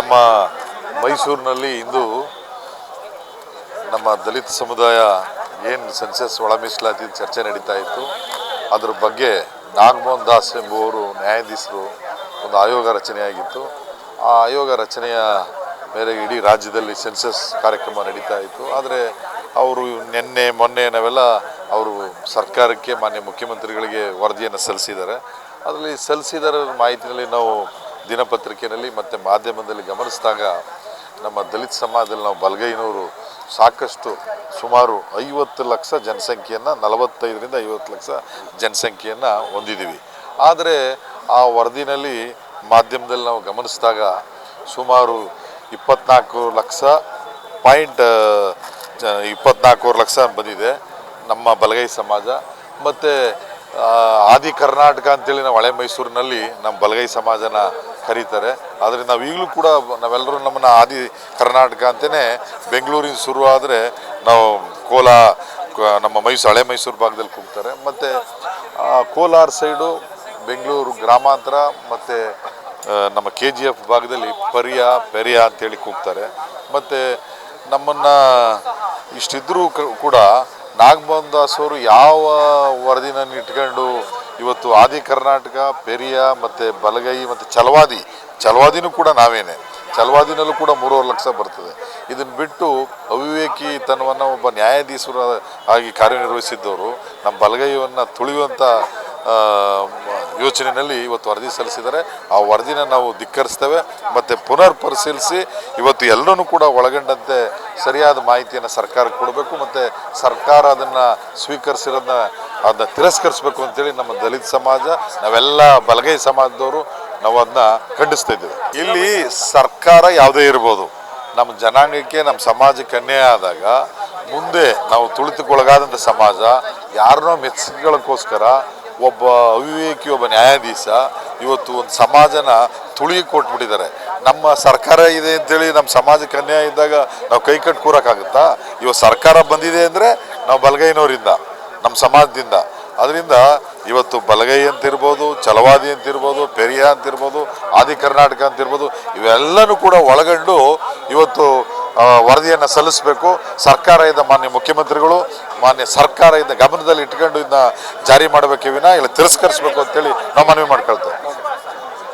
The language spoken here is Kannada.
ನಮ್ಮ ಮೈಸೂರಿನಲ್ಲಿ ಇಂದು ನಮ್ಮ ದಲಿತ ಸಮುದಾಯ ಏನು ಸೆನ್ಸಸ್ ಒಳಮೀಸಲಾತಿ ಚರ್ಚೆ ನಡೀತಾ ಇತ್ತು, ಅದ್ರ ಬಗ್ಗೆ ನಾಗಮೋಹನ್ ದಾಸ್ ಎಂಬುವರು ನ್ಯಾಯಾಧೀಶರು ಒಂದು ಆಯೋಗ ರಚನೆಯಾಗಿತ್ತು. ಆ ಆಯೋಗ ರಚನೆಯ ಮೇರೆಗೆ ಇಡೀ ರಾಜ್ಯದಲ್ಲಿ ಸೆನ್ಸಸ್ ಕಾರ್ಯಕ್ರಮ ನಡೀತಾ ಇತ್ತು. ಆದರೆ ಅವರು ನಿನ್ನೆ, ಮೊನ್ನೆ ನಾವೆಲ್ಲ ಅವರು ಸರ್ಕಾರಕ್ಕೆ, ಮಾನ್ಯ ಮುಖ್ಯಮಂತ್ರಿಗಳಿಗೆ ವರದಿಯನ್ನು ಸಲ್ಲಿಸಿದ್ದಾರೆ. ಅದರಲ್ಲಿ ಸಲ್ಲಿಸಿದರ ಮಾಹಿತಿನಲ್ಲಿ ನಾವು ದಿನಪತ್ರಿಕೆಯಲ್ಲಿ ಮತ್ತು ಮಾಧ್ಯಮದಲ್ಲಿ ಗಮನಿಸಿದಾಗ ನಮ್ಮ ದಲಿತ ಸಮಾಜದಲ್ಲಿ ನಾವು ಬಲಗೈನವರು ಸಾಕಷ್ಟು ಸುಮಾರು ಐವತ್ತು ಲಕ್ಷ ಜನಸಂಖ್ಯೆಯನ್ನು, ನಲವತ್ತೈದರಿಂದ ಐವತ್ತು ಲಕ್ಷ ಜನಸಂಖ್ಯೆಯನ್ನು ಹೊಂದಿದ್ದೀವಿ. ಆದರೆ ಆ ವರದಿನಲ್ಲಿ ಮಾಧ್ಯಮದಲ್ಲಿ ನಾವು ಗಮನಿಸಿದಾಗ ಸುಮಾರು ಇಪ್ಪತ್ನಾಲ್ಕು ಲಕ್ಷ ಪಾಯಿಂಟ್ ಇಪ್ಪತ್ನಾಲ್ಕೂವರೆ ಲಕ್ಷ ಬಂದಿದೆ ನಮ್ಮ ಬಲಗೈ ಸಮಾಜ. ಮತ್ತು ಆದಿ ಕರ್ನಾಟಕ ಅಂತೇಳಿ ನಾವು ಹಳೆ ಮೈಸೂರಿನಲ್ಲಿ ನಮ್ಮ ಬಲಗೈ ಸಮಾಜನ ಕರೀತಾರೆ ಆದರೆ ನಾವು ಈಗಲೂ ಕೂಡ ನಾವೆಲ್ಲರೂ ನಮ್ಮನ್ನ ಆದಿ ಕರ್ನಾಟಕ ಅಂತಲೇ ಬೆಂಗಳೂರಿನ ಆದರೆ ನಾವು ಕೋಲಾ ನಮ್ಮ ಮೈಸೂರು, ಹಳೆ ಮೈಸೂರು ಭಾಗದಲ್ಲಿ ಕೂಗ್ತಾರೆ ಮತ್ತು ಕೋಲಾರ ಸೈಡು ಬೆಂಗಳೂರು ಗ್ರಾಮಾಂತರ, ಮತ್ತು ನಮ್ಮ ಕೆ ಜಿ ಎಫ್ ಭಾಗದಲ್ಲಿ ಪರಿಯ, ಪೆರಿಯ ಅಂತೇಳಿ ಕೂಗ್ತಾರೆ ಮತ್ತು ನಮ್ಮನ್ನು ಇಷ್ಟಿದ್ರೂ ಕೂಡ ನಾಗಮೋಹನ್ ದಾಸ್ ಅವರು ಯಾವ ವರದಿನ ಇಟ್ಕೊಂಡು ಇವತ್ತು ಆದಿ ಕರ್ನಾಟಕ, ಪೆರಿಯ ಮತ್ತು ಬಲಗೈ ಮತ್ತು ಚಲವಾದಿ ಚಲವಾದಿನೂ ಕೂಡ ನಾವೇನೆ. ಚಲವಾದಿನಲ್ಲೂ ಕೂಡ ಮೂರುವರೆ ಲಕ್ಷ ಬರ್ತದೆ. ಇದನ್ನು ಬಿಟ್ಟು ಅವಿವೇಕಿ ತನವನ್ನು ಒಬ್ಬ ನ್ಯಾಯಾಧೀಶರ ಆಗಿ ಕಾರ್ಯನಿರ್ವಹಿಸಿದ್ದವರು, ನಮ್ಮ ಬಲಗೈಯನ್ನು ತುಳಿಯುವಂಥ ಯೋಚನೆಯಲ್ಲಿ ಇವತ್ತು ವರದಿ ಸಲ್ಲಿಸಿದ್ದಾರೆ. ಆ ವರದಿನ ನಾವು ಧಿಕ್ಕರಿಸ್ತೇವೆ. ಮತ್ತು ಪುನರ್ ಪರಿಶೀಲಿಸಿ ಇವತ್ತು ಎಲ್ಲರೂ ಕೂಡ ಒಳಗೊಂಡಂತೆ ಸರಿಯಾದ ಮಾಹಿತಿಯನ್ನು ಸರ್ಕಾರಕ್ಕೆ ಕೊಡಬೇಕು. ಮತ್ತು ಸರ್ಕಾರ ಅದನ್ನು ಸ್ವೀಕರಿಸಿರೋದನ್ನ ಅದನ್ನ ತಿರಸ್ಕರಿಸಬೇಕು ಅಂತೇಳಿ ನಮ್ಮ ದಲಿತ ಸಮಾಜ, ನಾವೆಲ್ಲ ಬಲಗೈ ಸಮಾಜದವರು, ನಾವು ಅದನ್ನ ಖಂಡಿಸ್ತಾ ಇದ್ದೇವೆ. ಇಲ್ಲಿ ಸರ್ಕಾರ ಯಾವುದೇ ಇರ್ಬೋದು, ನಮ್ಮ ಜನಾಂಗಕ್ಕೆ, ನಮ್ಮ ಸಮಾಜಕ್ಕೆ ಅನ್ಯಾಯ ಆದಾಗ ಮುಂದೆ ನಾವು ತುಳಿತಕ್ಕೊಳಗಾದಂಥ ಸಮಾಜ, ಯಾರನ್ನೋ ಮೆಚ್ಚಿಕೊಳ್ಳೋಕ್ಕೋಸ್ಕರ ಒಬ್ಬ ಅವಿವೇಕಿ ಒಬ್ಬ ನ್ಯಾಯಾಧೀಶ ಇವತ್ತು ಒಂದು ಸಮಾಜನ ತುಳಿಗೆ ಕೊಟ್ಬಿಟ್ಟಿದ್ದಾರೆ. ನಮ್ಮ ಸರ್ಕಾರ ಇದೆ ಅಂತೇಳಿ ನಮ್ಮ ಸಮಾಜಕ್ಕೆ ಅನ್ಯಾಯ ಇದ್ದಾಗ ನಾವು ಕೈ ಕಟ್ಟು ಕೂರಕ್ಕಾಗುತ್ತಾ? ಇವತ್ತು ಸರ್ಕಾರ ಬಂದಿದೆ ಅಂದರೆ ನಾವು ಬಲಗೈನವರಿಂದ, ನಮ್ಮ ಸಮಾಜದಿಂದ. ಅದರಿಂದ ಇವತ್ತು ಬಲಗೈ ಅಂತಿರ್ಬೋದು, ಛಲವಾದಿ ಅಂತಿರ್ಬೋದು, ಪೆರಿಯ ಅಂತಿರ್ಬೋದು, ಆದಿ ಕರ್ನಾಟಕ ಅಂತಿರ್ಬೋದು, ಇವೆಲ್ಲನೂ ಕೂಡ ಒಳಗೊಂಡು ಇವತ್ತು ವರದಿಯನ್ನು ಸಲ್ಲಿಸಬೇಕು. ಸರ್ಕಾರ ಇದ್ದ ಮಾನ್ಯ ಮುಖ್ಯಮಂತ್ರಿಗಳು, ಮಾನ್ಯ ಸರ್ಕಾರ ಇದ್ದ ಗಮನದಲ್ಲಿ ಇಟ್ಕೊಂಡು ಇದನ್ನ ಜಾರಿ ಮಾಡಬೇಕೇ ವಿನ ಇಲ್ಲ ತಿರಸ್ಕರಿಸಬೇಕು ಅಂತೇಳಿ ನಾವು ಮನವಿ ಮಾಡ್ಕೊಳ್ತೇವೆ.